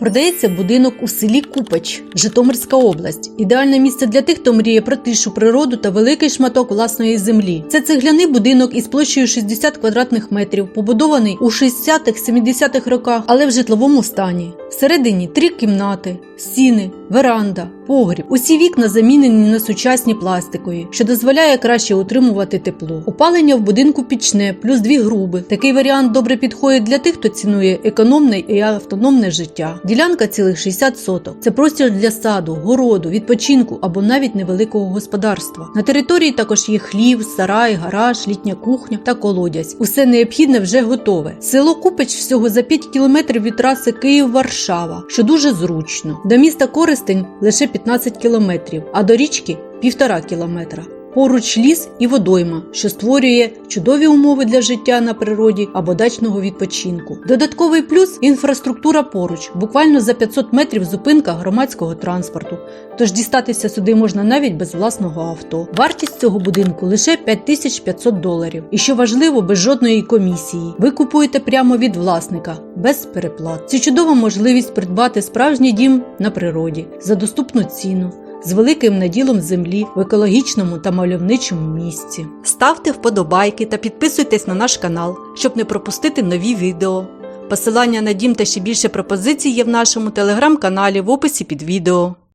Продається будинок у селі Купач, Житомирська область. Ідеальне місце для тих, хто мріє про тишу природу та великий шматок власної землі. Це цегляний будинок із площею 60 квадратних метрів, побудований у 60-70-х роках, але в житловому стані. Всередині три кімнати, стіни, веранда, погріб. Усі вікна замінені на сучасні пластикові, що дозволяє краще утримувати тепло. Опалення в будинку пічне, плюс дві груби. Такий варіант добре підходить для тих, хто цінує економне і автономне життя. Ділянка цілих 60 соток. Це простір для саду, городу, відпочинку або навіть невеликого господарства. На території також є хлів, сарай, гараж, літня кухня та колодязь. Усе необхідне вже готове. Село Купич всього за 5 кілометрів від траси Київ-Варшава, що дуже зручно. До міста Коростень лише 15 кілометрів, а до річки півтора кілометра. Поруч ліс і водойма, що створює чудові умови для життя на природі або дачного відпочинку. Додатковий плюс інфраструктура поруч, буквально за 500 метрів зупинка громадського транспорту. Тож дістатися сюди можна навіть без власного авто. Вартість цього будинку лише 5500 доларів. І що важливо, без жодної комісії. Ви купуєте прямо від власника, без переплат. Це чудова можливість придбати справжній дім на природі за доступну ціну з великим наділом землі в екологічному та мальовничому місці. Ставте вподобайки та підписуйтесь на наш канал, щоб не пропустити нові відео. Посилання на дім та ще більше пропозицій є в нашому телеграм-каналі в описі під відео.